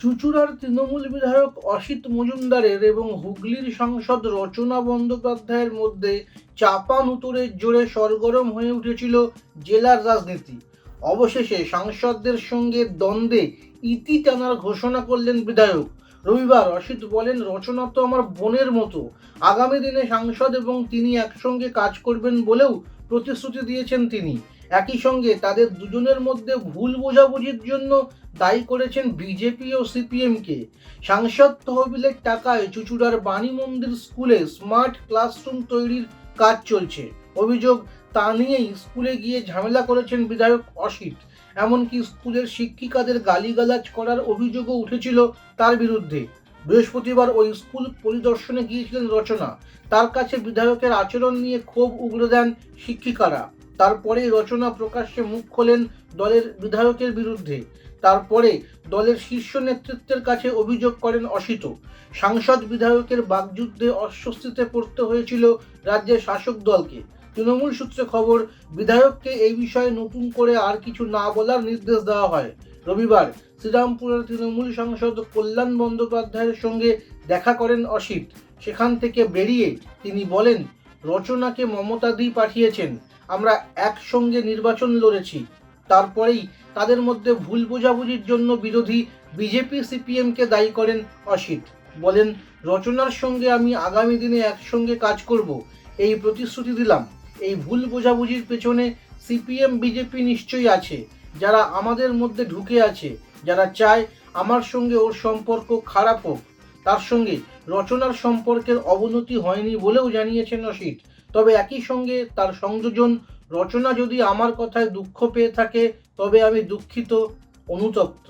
চুচুড়ার তৃণমূল বিধায়ক অসিত মজুমদারের এবং হুগলির সাংসদ রচনা বন্দ্যোপাধ্যায়ের মধ্যে চাপা নুতুরের জোরে সরগরম হয়ে উঠেছিল জেলার রাজনীতি। অবশেষে সাংসদদের সঙ্গে দ্বন্দ্বে ইতি টানার ঘোষণা করলেন বিধায়ক। রবিবার অসিত বলেন, রচনা তো আমার বোনের মতো। আগামী দিনে সাংসদ এবং তিনি একসঙ্গে কাজ করবেন বলেও প্রতিশ্রুতি দিয়েছেন তিনি। একই সঙ্গে তাদের দুজনের মধ্যে ভুল বোঝাবুঝির জন্য দায়ী করেছেন বিজেপি ও সিপিএমকে সাংসদ তহবিলের টাকায় চুচুড়ার বাণী মন্দির স্কুলে স্মার্ট ক্লাসরুম তৈরির কাজ চলছে। অভিযোগ, তা নিয়েই স্কুলে গিয়ে ঝামেলা করেছেন বিধায়ক অসিত। এমনকি স্কুলের শিক্ষিকাদের গালিগালাজ করার অভিযোগও উঠেছিল তার বিরুদ্ধে। বৃহস্পতিবার ওই স্কুল পরিদর্শনে গিয়েছিলেন রচনা। তার কাছে বিধায়কের আচরণ নিয়ে ক্ষোভ উগড়ে দেন শিক্ষিকারা। তারপরেই রচনা প্রকাশ্যে মুখ খোলেন দলের বিধায়কের বিরুদ্ধে। তারপরে দলের শীর্ষ নেতৃত্বের কাছে অভিযোগ করেন অসিত। সাংসদ বিধায়কের বাকযুদ্ধে অস্বস্তিতে পড়তে হয়েছিল রাজ্যের শাসক দলকে। তৃণমূল সূত্রে খবর, বিধায়ককে এই বিষয়ে নতুন করে আর কিছু না বলার নির্দেশ দেওয়া হয়। রবিবার শ্রীরামপুরের তৃণমূল সাংসদ কল্যাণ বন্দ্যোপাধ্যায়ের সঙ্গে দেখা করেন অসিত। সেখান থেকে বেরিয়ে তিনি বলেন রচনাকে মমতাদি পাঠিয়েছেন। আমরা একসঙ্গে নির্বাচন লড়েছি। তারপরেই তাদের মধ্যে ভুল বোঝাবুঝির জন্য বিরোধী বিজেপি সিপিএমকে দায়ী করেন অসিত। বলেন, রচনার সঙ্গে আমি আগামী দিনে একসঙ্গে কাজ করব। এই প্রতিশ্রুতি দিলাম। এই ভুল বোঝাবুঝির পেছনে সিপিএম, বিজেপি নিশ্চয়ই আছে। যারা আমাদের মধ্যে ঢুকে আছে, যারা চায় আমার সঙ্গে ওর সম্পর্ক খারাপ হোক তার সঙ্গে রচনার সম্পর্কের অবনতি হয়নি বলেও জানিয়েছেন অসিত তবে একই সঙ্গে তার সংযোজন, রচনা যদি আমার কথায় দুঃখ পেয়ে থাকে, তবে আমি দুঃখিত, অনুতপ্ত।